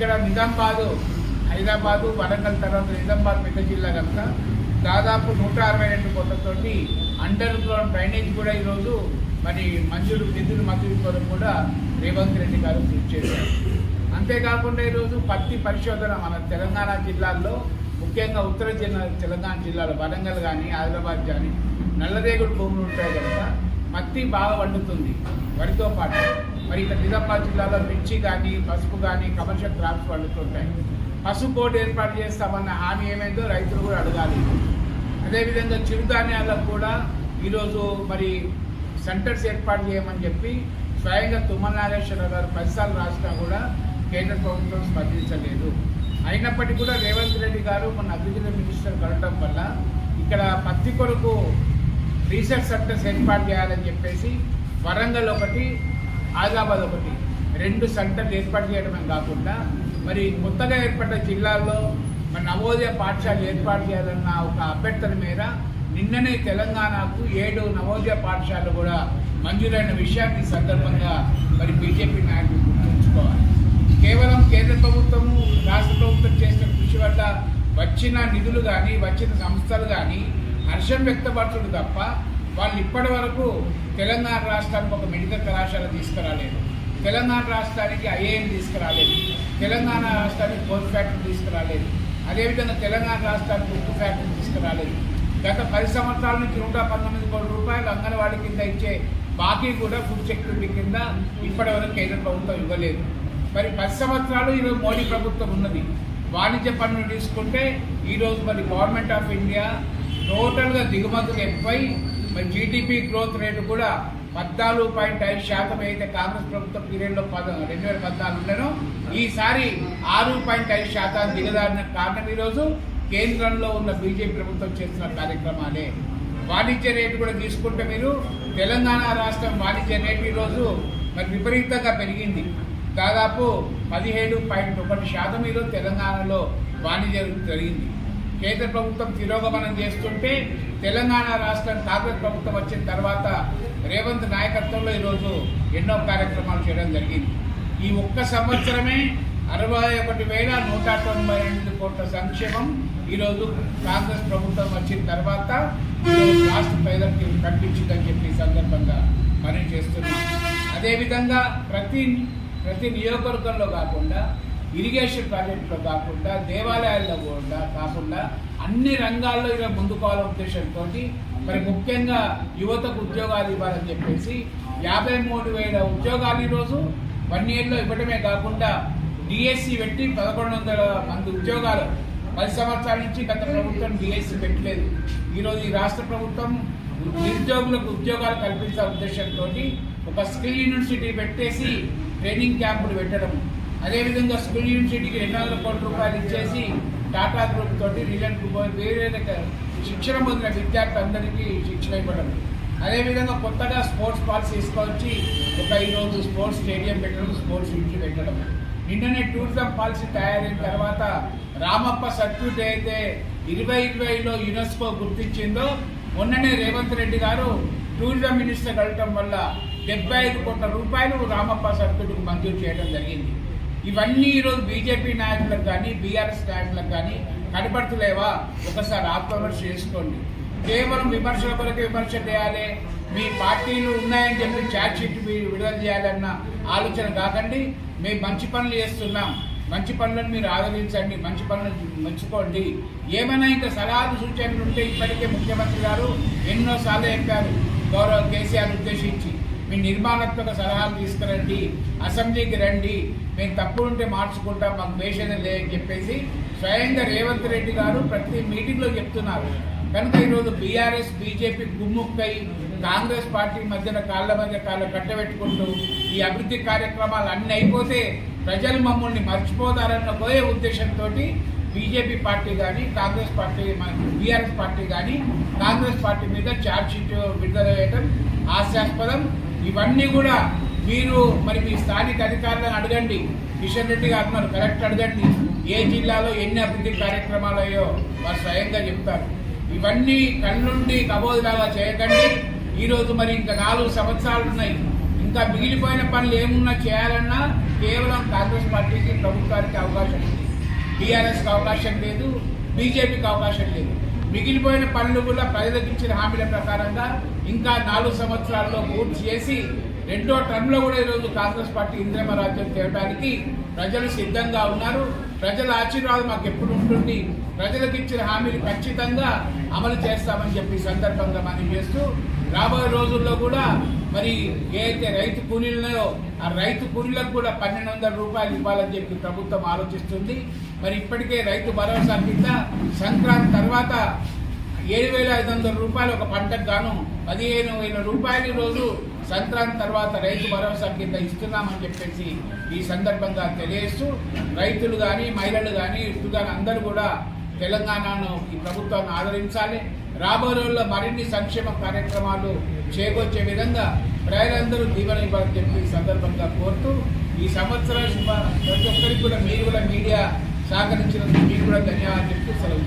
ఇక్కడ నిజామాబాదు హైదరాబాదు వరంగల్ తర్వాత నిజామాబాద్ పెద్ద జిల్లా కనుక దాదాపు నూట అరవై రెండు కోట్లతోటి అండర్ గ్రౌండ్ డ్రైనేజ్ కూడా ఈరోజు మరి మంజూరు నిధులు మంజూరు కొరకు కూడా రేవంత్ రెడ్డి గారు కృషి చేశారు. అంతేకాకుండా ఈరోజు పత్తి పరిశోధన మన తెలంగాణ జిల్లాల్లో ముఖ్యంగా ఉత్తర జిల్లా తెలంగాణ జిల్లాలో వరంగల్ కానీ ఆదిలాబాద్ కానీ నల్లరేగుడు భూములు ఉంటాయి కనుక పత్తి బాగా వండుతుంది. వరితో పాటు. మరి ఇక్కడ నిజామాబాద్ జిల్లాలో మిర్చి కానీ పసుపు కానీ కమర్షియల్ క్రాప్స్ వండుతుంటాయి. పసుపు బోర్డు ఏర్పాటు చేస్తామన్న హామీ ఏమైందో రైతులు కూడా అడగాలి. అదేవిధంగా చిరుధాన్యాలకు కూడా ఈరోజు మరి సెంటర్స్ ఏర్పాటు చేయమని చెప్పి స్వయంగా తుమ్మల నాగేశ్వర గారు పదిసార్లు రాసినా కూడా కేంద్ర ప్రభుత్వం స్పందించలేదు. అయినప్పటికీ కూడా రేవంత్ రెడ్డి గారు మన అగ్రికల్చర్ మినిస్టర్ కలవడం వల్ల ఇక్కడ పత్తి కొరకు రీసెర్చ్ సెంటర్స్ ఏర్పాటు చేయాలని చెప్పేసి వరంగల్ ఒకటి ఆదిలాబాద్ ఒకటి రెండు సెంటర్లు ఏర్పాటు చేయడమే కాకుండా మరి కొత్తగా ఏర్పడ్డ జిల్లాల్లో మరి నవోదయ పాఠశాలలు ఏర్పాటు చేయాలన్న ఒక అభ్యర్థన మేర నిన్ననే తెలంగాణకు ఏడు నవోదయ పాఠశాలలు కూడా మంజూరైన విషయాన్ని సందర్భంగా మరి బీజేపీ నాయకులు గుర్తుంచుకోవాలి. కేవలం కేంద్ర ప్రభుత్వము రాష్ట్ర ప్రభుత్వం చేసిన కృషి వల్ల వచ్చిన నిధులు కానీ వచ్చిన సంస్థలు కానీ హర్షం వ్యక్తపరచుడు తప్ప వాళ్ళు ఇప్పటి వరకు తెలంగాణ రాష్ట్రానికి ఒక మెడికల్ కళాశాల తీసుకురాలేదు. తెలంగాణ రాష్ట్రానికి ఐఏఎం తీసుకురాలేదు. తెలంగాణ రాష్ట్రానికి పోస్ట్ ఫ్యాక్టరీ తీసుకురాలేదు. అదేవిధంగా తెలంగాణ రాష్ట్రానికి ఉక్కు ఫ్యాక్టరీ తీసుకురాలేదు. గత పది సంవత్సరాల నుంచి నూట పంతొమ్మిది కోట్ల రూపాయలు అంగన్వాడీ కింద ఇచ్చే బాకీ కూడా ఫుడ్ సెక్యూరిటీ కింద ఇప్పటి వరకు కేంద్ర ప్రభుత్వం ఇవ్వలేదు. మరి పది సంవత్సరాలు ఈరోజు మోడీ ప్రభుత్వం ఉన్నది. వాణిజ్య పన్ను తీసుకుంటే ఈరోజు మరి గవర్నమెంట్ ఆఫ్ ఇండియా టోటల్గా దిగుమతులు ఎక్కువై మరి జీడిపి గ్రోత్ రేటు కూడా పద్నాలుగు పాయింట్ ఐదు శాతం అయితే కాంగ్రెస్ ప్రభుత్వం పీరియడ్లో పద రెండు వేల పద్నాలుగు ఉండను ఈసారి ఆరు పాయింట్ ఐదు శాతం దిగదారిన కారణం ఈరోజు కేంద్రంలో ఉన్న బీజేపీ ప్రభుత్వం చేస్తున్న కార్యక్రమాలే. వాణిజ్య రేటు కూడా తీసుకుంటే మీరు తెలంగాణ రాష్ట్రం వాణిజ్య రేటు ఈరోజు మరి విపరీతంగా పెరిగింది. దాదాపు పదిహేడు పాయింట్ ఒకటి శాతం ఈరోజు తెలంగాణలో వాణిజ్య జరిగింది కేంద్ర ప్రభుత్వం తిరోగమనం చేస్తుంటే తెలంగాణ రాష్ట్రం కాంగ్రెస్ ప్రభుత్వం వచ్చిన తర్వాత రేవంత్ నాయకత్వంలో ఈరోజు ఎన్నో కార్యక్రమాలు చేయడం జరిగింది. ఈ ఒక్క సంవత్సరమే అరవై ఒకటి వేల నూట తొంభై ఎనిమిది కోట్ల సంక్షేమం ఈరోజు కాంగ్రెస్ ప్రభుత్వం వచ్చిన తర్వాత రాష్ట్ర ప్రజలకి కనిపించిందని చెప్పి సందర్భంగా మనం చేస్తున్నాం. అదేవిధంగా ప్రతి ప్రతి నియోజకవర్గంలో కాకుండా ఇరిగేషన్ ప్రాజెక్టులో కాకుండా దేవాలయాల్లో కూడా కాకుండా అన్ని రంగాల్లో ఇలా ముందుకోవాలనే ఉద్దేశంతో మరి ముఖ్యంగా యువతకు ఉద్యోగాలు ఇవ్వాలని చెప్పేసి యాభై మూడు వేల ఉద్యోగాలు ఈరోజు వన్ ఇయర్లో ఇవ్వడమే కాకుండా డిఎస్సి పెట్టి పదకొండు వందల మంది ఉద్యోగాలు పది సంవత్సరాల నుంచి గత ప్రభుత్వం డిఎస్సి పెట్టలేదు. ఈరోజు ఈ రాష్ట్ర ప్రభుత్వం నిరుద్యోగులకు ఉద్యోగాలు కల్పించే ఉద్దేశంతో ఒక స్కిల్ యూనివర్సిటీ పెట్టేసి ట్రైనింగ్ క్యాంపులు పెట్టడం అదేవిధంగా స్కిల్ యూనివర్సిటీకి రెండు వందల కోట్ల రూపాయలు ఇచ్చేసి టాటా గ్రూప్ తోటి రిలయన్స్ గ్రూప్ వేరే శిక్షణ పొందిన విద్యార్థులందరికీ శిక్షణ ఇవ్వడం. అదేవిధంగా కొత్తగా స్పోర్ట్స్ పాలసీ తీసుకొచ్చి ఒక ఈరోజు స్పోర్ట్స్ స్టేడియం పెట్టడం స్పోర్ట్స్ ఇంటి పెట్టడం. నిన్ననే టూరిజం పాలసీ తయారైన తర్వాత రామప్ప సర్క్యూట్ అయితే ఇరవై ఇరవైలో యునెస్కో గుర్తించిందో మొన్ననే రేవంత్ రెడ్డి గారు టూరిజం మినిస్టర్ కలటం వల్ల డెబ్బై ఐదు కోట్ల రూపాయలు రామప్ప సర్క్యూట్కు మంజూరు చేయడం జరిగింది. ఇవన్నీ ఈరోజు బీజేపీ నాయకులకు కానీ బీఆర్ఎస్ నాయకులకు కానీ కనబడుతులేవా ఒకసారి ఆత్మవిమర్శ చేసుకోండి. కేవలం విమర్శల కొరకు విమర్శ చేయాలి. మీ పార్టీలు ఉన్నాయని చెప్పి ఛార్జ్ షీట్ మీరు విడుదల చేయాలన్న ఆలోచన కాకండి. మేము మంచి పనులు చేస్తున్నాం. మంచి పనులను మీరు ఆదరించండి. మంచి పనులను మంచుకోండి ఏమైనా ఇంకా సలహాలు సూచనలు ఉంటే ఇప్పటికే ముఖ్యమంత్రి గారు ఎన్నోసార్లు చెప్పారు. గౌరవ కేసీఆర్ ఉద్దేశించి. మీ నిర్మాణాత్మక సలహాలు తీసుకురండి అసెంబ్లీకి రండి మేము తప్పులు ఉంటే మార్చుకుంటాం మాకు వేషణ లేదని చెప్పేసి స్వయంగా రేవంత్ రెడ్డి గారు ప్రతి మీటింగ్లో చెప్తున్నారు. కనుక ఈరోజు B R S B J P గుమ్ముక్కై Congress party మధ్యన కాళ్ళ మధ్య కాళ్ళు కట్టబెట్టుకుంటూ ఈ అభివృద్ధి కార్యక్రమాలు అన్నీ అయిపోతే ప్రజలు మమ్మల్ని మర్చిపోతారన్న పోయే ఉద్దేశంతో బీజేపీ పార్టీ కానీ Congress party B R S party కానీ కాంగ్రెస్ పార్టీ మీద ఛార్జ్ షీట్ విడుదల చేయడం హాస్యాస్పదం. ఇవన్నీ కూడా మీరు మరి మీ స్థానిక అధికారులను అడగండి. కిషన్ రెడ్డి గారు ఉన్నారు కరెక్ట్ అడగండి. ఏ జిల్లాలో ఎన్ని అభివృద్ధి కార్యక్రమాలు అయ్యో వారు స్వయంగా చెప్తారు. ఇవన్నీ కళ్ళుండి కబోదులాగా చేయకండి. ఈరోజు మరి ఇంకా నాలుగు సంవత్సరాలు ఉన్నాయి. ఇంకా మిగిలిపోయిన పనులు ఏమున్నా చేయాలన్నా కేవలం కాంగ్రెస్ పార్టీకి ప్రభుత్వానికి అవకాశం ఉంది. టీఆర్ఎస్కి అవకాశం లేదు బీజేపీకి అవకాశం లేదు. మిగిలిపోయిన పనులు కూడా ప్రజలకు ఇచ్చిన హామీల ప్రకారంగా ఇంకా నాలుగు సంవత్సరాల్లో పూర్తి చేసి రెండో టర్మ్లో కూడా ఈరోజు కాంగ్రెస్ పార్టీ ఇంద్రమ రాజ్యం చేయడానికి ప్రజలు సిద్ధంగా ఉన్నారు. ప్రజల ఆశీర్వాదం మాకు ఎప్పుడు ఉంటుంది? ప్రజలకు ఇచ్చిన హామీలు ఖచ్చితంగా అమలు చేస్తామని చెప్పి సందర్భంగా మనం చేస్తూ రాబోయే రోజుల్లో కూడా మరి ఏదైతే రైతు కూలీలున్నాయో ఆ రైతు కూలీలకు కూడా పన్నెండు వందల రూపాయలు ఇవ్వాలని చెప్పి ప్రభుత్వం ఆలోచిస్తుంది. మరి ఇప్పటికే రైతు భరోసా కింద సంక్రాంతి తర్వాత ఏడు వేల ఐదు వందల రూపాయలు ఒక పంటకు గాను పదిహేను వేల రూపాయలు రోజు సంక్రాంతి తర్వాత రైతు భరోసా కింద ఇస్తున్నామని చెప్పేసి ఈ సందర్భంగా తెలియజేస్తూ రైతులు కానీ మహిళలు కానీ ఇటు కానీ అందరూ కూడా తెలంగాణను ఈ ప్రభుత్వాన్ని ఆదరించాలి. రాబోయే రోజుల్లో మరిన్ని సంక్షేమ కార్యక్రమాలు చేకూర్చే విధంగా ప్రజలందరూ దీవెన ఇవ్వాలని చెప్పి ఈ సందర్భంగా కోరుతూ ఈ సంవత్సరం ప్రతి ఒక్కరికి కూడా మీరు కూడా మీడియా సహకరించినందుకు మీకు కూడా ధన్యవాదాలు చెప్తూ సెలవు